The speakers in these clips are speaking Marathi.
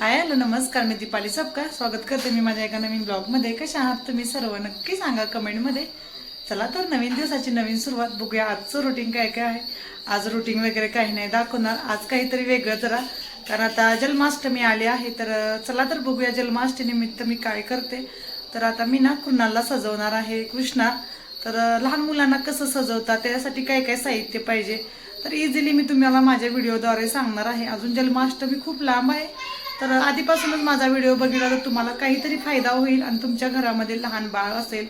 हाय हॅलो नमस्कार मी दीपाली सबका स्वागत करते मी माझ्या एका नवीन ब्लॉगमध्ये. कशा आहात तुम्ही सर्व? नक्की सांगा कमेंटमध्ये. चला तर नवीन दिवसाची नवीन सुरुवात बघूया. आजचं रुटीन काय काय आहे? आज रुटीन वगैरे काही नाही दाखवणार. आज काहीतरी वेगळं जरा. कारण आता जन्माष्टमी आली आहे तर चला तर बघूया जन्माष्टमीनिमित्त मी काय करते. तर आता मी ना कृणाला सजवणार आहे? कृष्णा. तर लहान मुलांना कसं सजवतात? त्यासाठी काय काय साहित्य पाहिजे? तर इझिली मी तुम्हाला माझ्या व्हिडिओद्वारे सांगणार आहे. अजून जन्माष्टमी खूप लांब आहे. तर आधीपासूनच माझा व्हिडिओ बघितला तर तुम्हाला काहीतरी फायदा होईल आणि तुमच्या घरामध्ये लहान बाळ असेल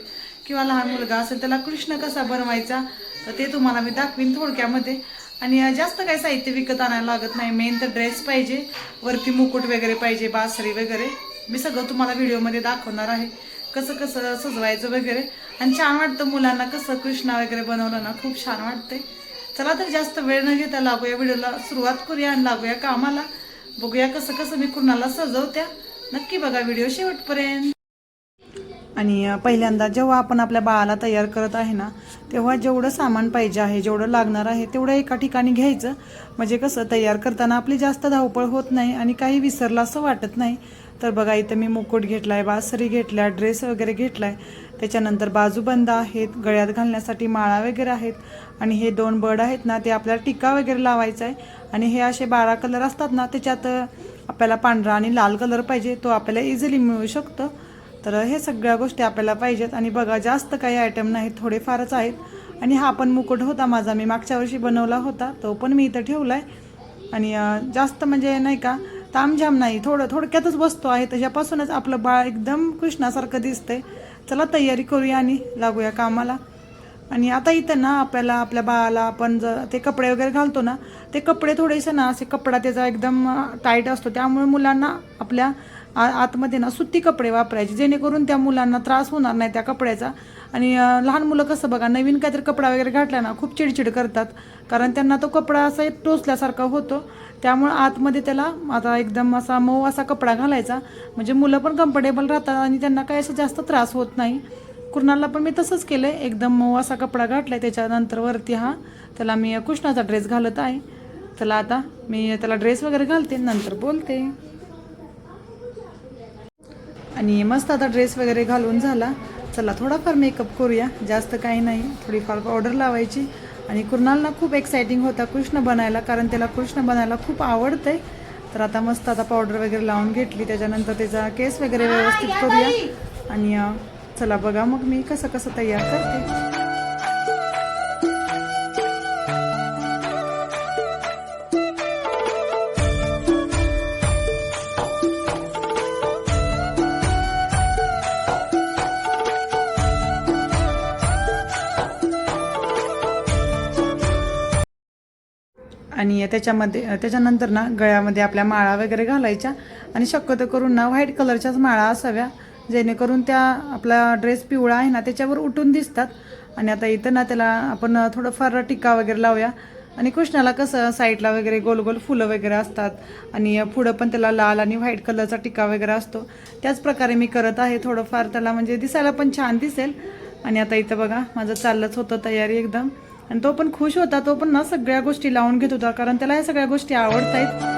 किंवा लहान मुलगा असेल त्याला कृष्ण कसा बनवायचा तर ते तुम्हाला मी दाखवीन थोडक्यामध्ये. आणि जास्त काही साहित्य विकत आणायला लागत नाही. मेन तर ड्रेस पाहिजे वरती मुकुट वगैरे पाहिजे बासरी वगैरे. मी सगळं तुम्हाला व्हिडिओमध्ये दाखवणार आहे. कसं कसं सजवायचं वगैरे. आणि छान वाटतं मुलांना कसं कृष्णा वगैरे बनवलं ना खूप छान वाटतंय. चला तर जास्त वेळ न घेता लागूया व्हिडिओला सुरुवात करूया आणि लागूया कामाला. बघूया कसं कसं मी कुणाला सजवत्या. नक्की बघा व्हिडिओ शेवटपर्यंत. आणि पहिल्यांदा जेव्हा आपण आपल्या बाळाला तयार करत आहे ना तेव्हा जेवढं सामान पाहिजे आहे जेवढं लागणार आहे तेवढं एका ठिकाणी घ्यायचं. म्हणजे कसं तयार करताना आपली जास्त धावपळ होत नाही आणि काही विसरलं असं वाटत नाही. तर बघा इथं मी मुकुट घेतला आहे बासरी घेतल्या ड्रेस वगैरे घेतला आहे त्याच्यानंतर बाजूबंद आहेत गळ्यात घालण्यासाठी माळा वगैरे आहेत. आणि हे दोन बर्ड आहेत ना ते आपल्याला टिका वगैरे लावायचा आहे आणि हे असे बारा कलर असतात ना त्याच्यात आपल्याला पांढरा आणि लाल कलर पाहिजे तो आपल्याला इझिली मिळू शकतो. तर हे सगळ्या गोष्टी आपल्याला पाहिजेत. आणि बघा जास्त काही आयटम नाहीत थोडेफारच आहेत. आणि हा पण मुकुट होता माझा मी मागच्या वर्षी बनवला होता तो पण मी इथं ठेवला आहे आणि जास्त म्हणजे नाही का तामझाम नाही थोडं थोडक्यातच वस्तू आहे त्याच्यापासूनच आपलं बाळ एकदम कृष्णासारखं दिसतंय. चला तयारी करूया आणि लागूया कामाला. आणि आता इथं ना आपल्याला आपल्या बाळाला आपण जर ते कपडे वगैरे घालतो ना ते कपडे थोडेसे ना असे कपडा त्याचा एकदम टाईट असतो. त्यामुळे मुलांना आपल्या आ- आतमध्ये ना सुती कपडे वापरायचे जेणेकरून त्या मुलांना त्रास होणार नाही त्या कपड्याचा. आणि लहान मुलं कसं बघा नवीन काहीतरी कपडा वगैरे घातला ना खूप चिडचिड करतात. कारण त्यांना तो कपडा असा एक टोचल्यासारखा होतो. त्यामुळे आतमध्ये त्याला आता एकदम असा मऊ असा कपडा घालायचा. म्हणजे मुलं पण कम्फर्टेबल राहतात आणि त्यांना काही असं जास्त त्रास होत नाही. कुर्नाला पण मी तसंच केलंय. एकदम मऊ असा कपडा घातलाय त्याच्यानंतर वरती हा त्याला मी कृष्णाचा ड्रेस घालत आहे. त्याला आता मी त्याला ड्रेस वगैरे घालते नंतर बोलते. आणि मस्त आता ड्रेस वगैरे घालून झाला. चला थोडाफार मेकअप करूया. जास्त काही नाही. थोडीफार पावडर लावायची. आणि कुर्नालना खूप एक्साइटिंग होता कृष्ण बनायला कारण त्याला कृष्ण बनायला खूप आवडतंय. तर आता मस्त आता पावडर वगैरे लावून घेतली. त्याच्यानंतर त्याचा केस वगैरे व्यवस्थित करूया. आणि चला बघा मग मी कसं कसं तयार करते. आणि त्याच्यामध्ये त्याच्यानंतर ना गळ्यामध्ये आपल्या माळा वगैरे घालायच्या आणि शक्यतो करून ना व्हाईट कलरच्याच माळा असाव्या. जेणेकरून त्या आपला ड्रेस पिवळा आहे ना त्याच्यावर उठून दिसतात. आणि आता इथं ना त्याला आपण थोडंफार टिक्का वगैरे लावूया. आणि कृष्णाला कसं साईडला वगैरे गोल गोल फुलं वगैरे असतात. आणि पुढं पण त्याला लाल आणि व्हाईट कलरचा टिक्का वगैरे असतो. त्याच प्रकारे मी करत आहे थोडंफार. त्याला म्हणजे दिसायला पण छान दिसेल. आणि आता इथं बघा माझं चाललंच होतं तयारी एकदम. आणि तो पण खुश होता. तो पण ना सगळ्या गोष्टी लावून घेत होता. कारण त्याला ह्या सगळ्या गोष्टी आवडत आहेत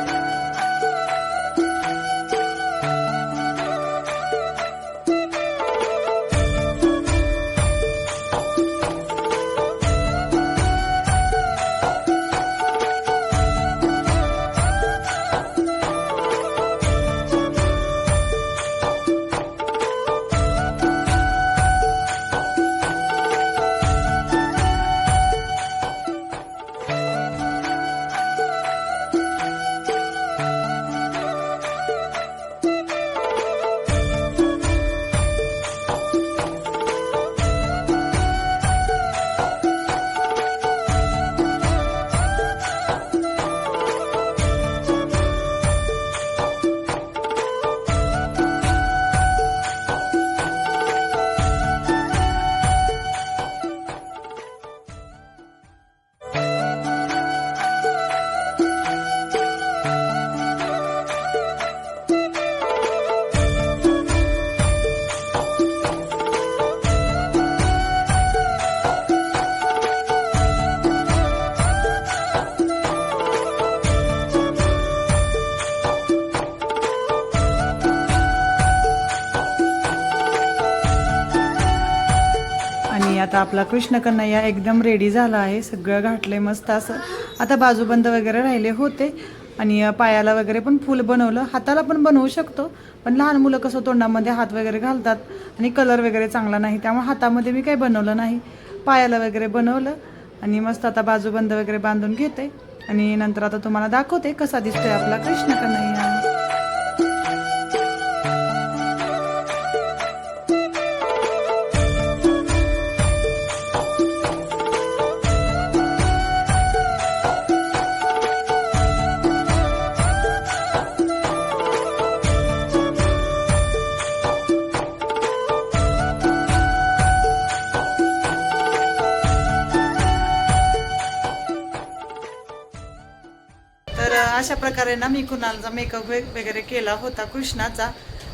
आता आपला कृष्ण कन्हैया एकदम रेडी झाला आहे. सगळं घातलंय मस्त असं. आता बाजूबंद वगैरे राहिले होते. आणि पायाला वगैरे पण फूल बनवलं. हाताला पण बनवू शकतो. पण लहान मुलं कसं तोंडामध्ये हात वगैरे घालतात. आणि कलर वगैरे चांगला नाही. त्यामुळे हातामध्ये मी काही बनवलं नाही. पायाला वगैरे बनवलं. आणि मस्त आता बाजूबंद वगैरे बांधून घेते. आणि नंतर आता तुम्हाला दाखवते कसा दिसतोय आपला कृष्ण कन्हैया अशा प्रकारे ना मी कुणालचा मेकअप वगैरे केला होता कृष्णाचा.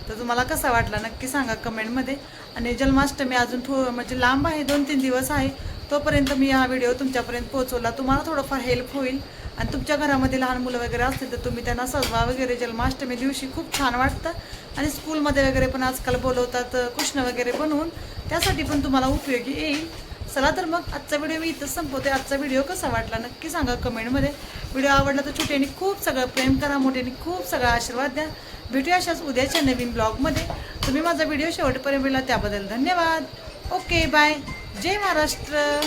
तर तुम्हाला कसा वाटला नक्की सांगा कमेंटमध्ये आणि जन्माष्टमी अजून थो म्हणजे लांब आहे दोन तीन दिवस आहे. तोपर्यंत मी हा व्हिडिओ तुमच्यापर्यंत पोहोचवला. तुम्हाला थोडंफार हेल्प होईल. आणि तुमच्या घरामध्ये लहान मुलं वगैरे असतील तर तुम्ही त्यांना सजवा वगैरे. जन्माष्टमी दिवशी खूप छान वाटतं. आणि स्कूलमध्ये वगैरे पण आजकाल बोलवतात कृष्ण वगैरे बनवून. त्यासाठी पण तुम्हाला उपयोगी येईल. चला तर मग आजचा व्हिडिओ मी इथंच संपवते. आजचा व्हिडिओ कसा वाटला नक्की सांगा कमेंटमध्ये. व्हिडिओ आवडला तर छोट्याने खूप सगळं प्रेम करा मोठ्याने खूप सगळा आशीर्वाद द्या. भेटूया अशाच उद्याच्या नवीन ब्लॉगमध्ये. तुम्ही माझा व्हिडिओ शेवटपर्यंत मिळला त्याबद्दल धन्यवाद. ओके बाय जय महाराष्ट्र.